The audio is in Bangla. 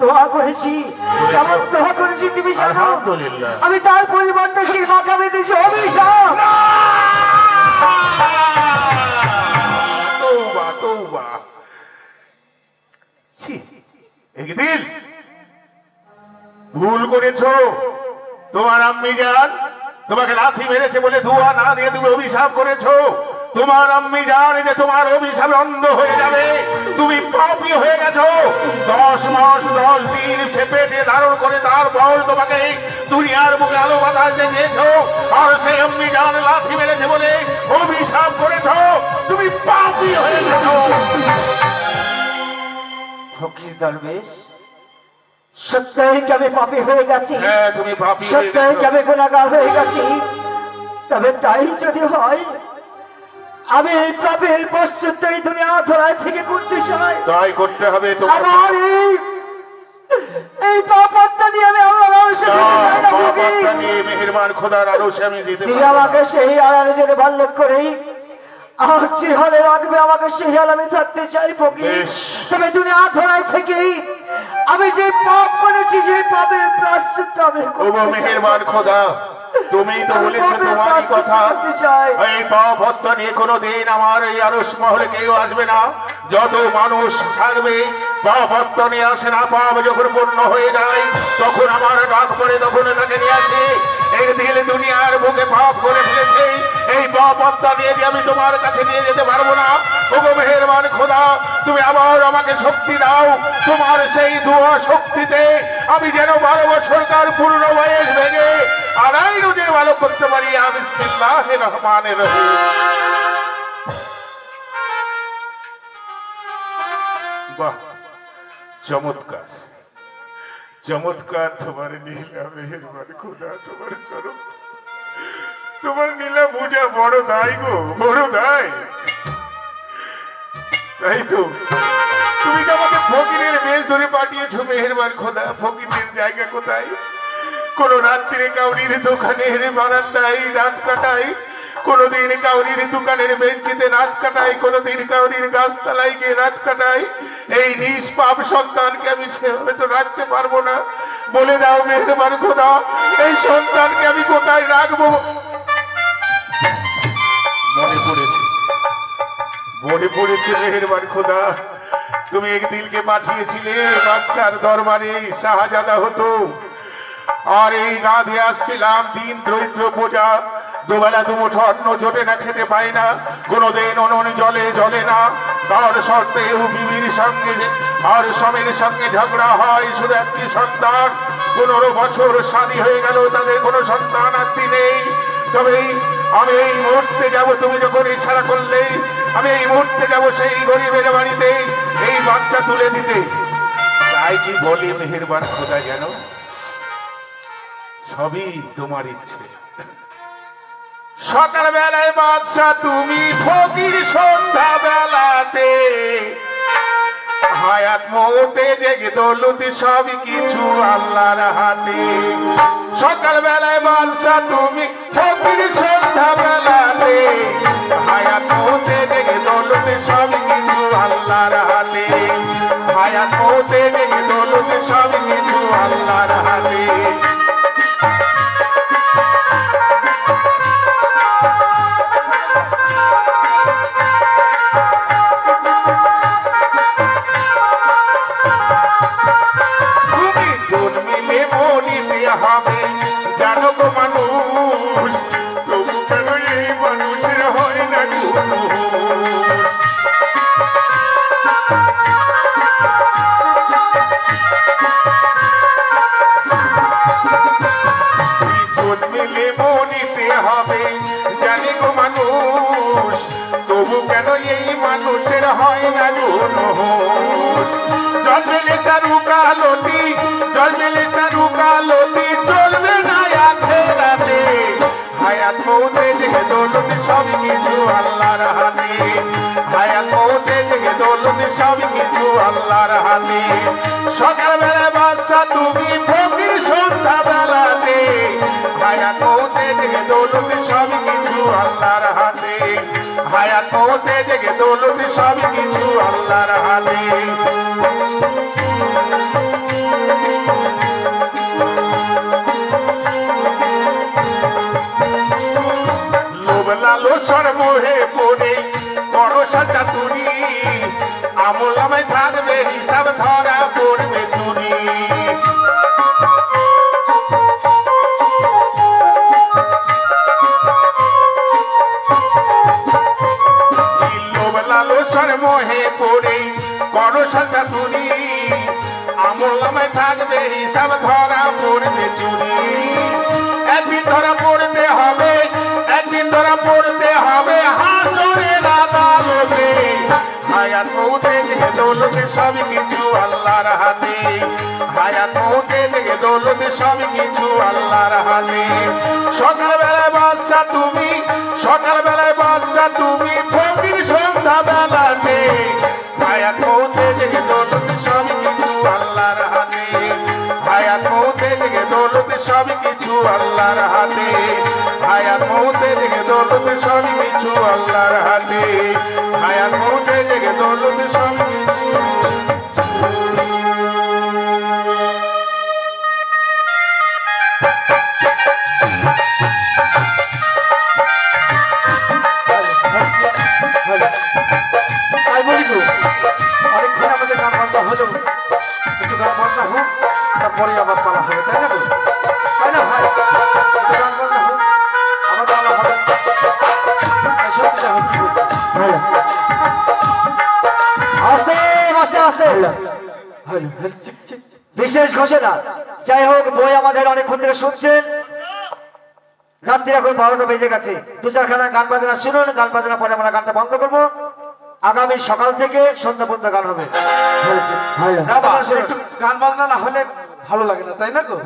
দোয়া করেছি কেমন দোয়া করেছি তুমি জানো আমি তার পরিবর্তে সেই মাকামে দিয়েছি অভিশাপ। একদিন ভুল করেছ। তোমার আম্মি জান তোমাকে লাথি মেরেছে বলে ধোয়া না দিয়ে তুমি অভিশাপ করেছ। তোমার আম্মি জান যে তোমার অভিশাপে অন্ধ হয়ে যাবে। তুমি পাপি হয়ে গেছো। দশ মাস দশ দিন সে পেটে ধারণ করে তার বল তোমাকে দুনিয়ার মুখে আলো বাতাস দিয়েছ আর সেই আম্মি জান লাথি মেরেছে বলে অভিশাপ করেছ। তুমি পাপি হয়ে গেছো। ফকির দরবেশ সত্যই কি আমি পাপি হয়ে গেছি? হ্যাঁ তুমি পাপি সত্যই কি আমি গুণাগার হয়ে গেছি? তবে তাই যদি হয় আমি এই পাপের পশ্চাৎ এই দুনিয়া ধরায় থেকে করতে চাই। তাই করতে হবে তোমার আমার এই এই পাপটা দিয়ে আমি আল্লাহ মানুষের বাবাটা নিয়ে মেহেরবান খোদার আরও সে আমি দিতে পারব আমাকে সেই আড়ালে জেনে বাল্যক করেই আর চিরহলে রাখবে আমাকে সেই আলামে থাকতে চাই ফকির। তবে দুনিয়া ধরাই থেকেই আমি যে পাপ করেছি যে পাপের প্রাশ্চিত্য আমি চাই। মেহেরবান খোদা। তুমি তো বলেছ তোমারই কথা। এই পাপ হত্যা নিয়ে কোনো দিন আমার এই আরস মহলে কেউ আসবে না। যত মানুষ থাকবে পাপ নিয়ে আসে না পাপ যখন পূর্ণ হয়ে যায় তখন আমার ডাক পড়ে তখন তাকে নিয়ে আসে। একদিন দুনিয়ার বুকে পাপ করে ফেলেছে। এই পাপ হত্যা নিয়ে যে আমি তোমার কাছে নিয়ে যেতে পারব না। ওগো মেহেরবান খোদা তুমি আবার আমাকে শক্তি দাও। তোমার সেই দোয়া শক্তিতে আমি যেন বারো বছরকার পূর্ণ বয়স ভেঙে তোমার নীলা পূজা বড় দায় গো, বড় দায়। তাই তো। তুমি তো আমাকে ফকিরের বেশ ধরে পাঠিয়েছো, মেহেরবান খোদা? ফকিরের জায়গা কোথায়? কোন রাত্রে কাউরির দোকানে হেরে বারান্দায় রাত কাটাই কোনদিন কাউরির দোকানের বেঞ্চিতে রাত কাটাই কোনদিন কাউরির গাছতলায় গিয়ে রাত কাটাই এই নিষ্পাপ সন্তানকে আমি সেভাবে তো রাখতে পারব না। বলে দাও মেহেরবান খোদা, এই সন্তানকে আমি কোথায় রাখব? মনে পড়েছে মনে পড়েছে মেহেরবান খোদা, তুমি একদিনকে পাঠিয়েছিলে বাদশার দরবারে শাহজাদা হতো। আর এই গাঁধে আসছিলাম দিন দরিদ্র পূজা দুবেলা দুমুঠো অন্ন জোটে না খেতে পাই না। কোনোদিন উনুন জলে জলে না। তার সত্ত্বেও বিবির সঙ্গে আর স্বামীর সঙ্গে ঝগড়া হয়, শুধু একটি সন্তান। পনেরো বছর শাদী হয়ে গেল, তাদের কোনো সন্তান আত্মি নেই। তবে আমি এই মুহূর্তে যাব, তুমি যখন ইশারা করলে, আমি এই মুহূর্তে যাব সেই গরিবের বাড়িতে, এই বাচ্চা তুলে দিতে। তাই কি বলি, মেহেরবান খোদা যেন? সবই তোমার ইচ্ছে। সকাল বেলায় বাদশা তুমি ফকির সন্ধ্যা বেলাতে হায়াত মৌতে জেগে দৌলতি সবই কিছু আল্লাহর হাতে। সকাল বেলায় বাদশা তুমি ফকির সন্ধ্যা বেলাতে হায়াত মৌতে জেগে দৌলতি সবই কিছু আল্লাহর হাতে। হায়াত মৌতে জেগে দৌলতি সবই কিছু আল্লাহর তবু কেন এই মানুষের হয় না হুঁশ? জন্মেলে তারু কালতি জন্মেলে তারু কালতি চলবে না আখেরাতে হায়াত মৌতে জেগে দৌলতে সব কিছু আল্লাহর হাতে। হায়াত মৌতে জেগে দৌলতে সব কিছু আল্লাহর হাতে। সকালবেলা বাদশা, তুমি ফকির সন্ধ্যা বেলাতে হায়াত মৌতে জেগে দৌলতে জগতে জেগে দৌলত সব কিছু আল্লাহর হাতে। লোসর মোহে পড়ে, বড় সাচা তুরি আমল আমায় ধার নামায় থাকবে, হিসাব ধরা পড়বে চুরি। একদিন ধরা পড়তে হবে, একদিন ধরা পড়তে হবে। হাসরের আদালতে হায়াত মৌতে থেকে দৌলতে সব কিছু আল্লাহর হাতে। হায়াত মৌতে থেকে দৌলতে সব কিছু আল্লাহর হাতে। সকালবেলায় বাদশা তুমি, সকালবেলায় বাদশা তুমি, ফকির সন্ধ্যা আল্লাহর হাতে হায়াত মৌতে থেকে দৌলতে সব কিছু আল্লাহর হাতে হায়াত মৌতে থেকে দৌলতে সব অনেকক্ষণ আমাদের গান বাজনা হলো। একটু গান বাজনা হোক, তারপরে বিশেষ ঘোষণা যাই হোক বই আমাদের অনেকক্ষণ ধরে শুনছেন রাত্রি এখন বারোটা বেজে গেছে। দু চারখানা গান বাজনা শুনুন গান বাজনা পরে আমরা গানটা বন্ধ করব। আগামী সকাল থেকে সন্ধ্যা পর্যন্ত গান হবে। গান বাজনা একটু গান বাজনা না হলে ভালো লাগে না তাই না গো?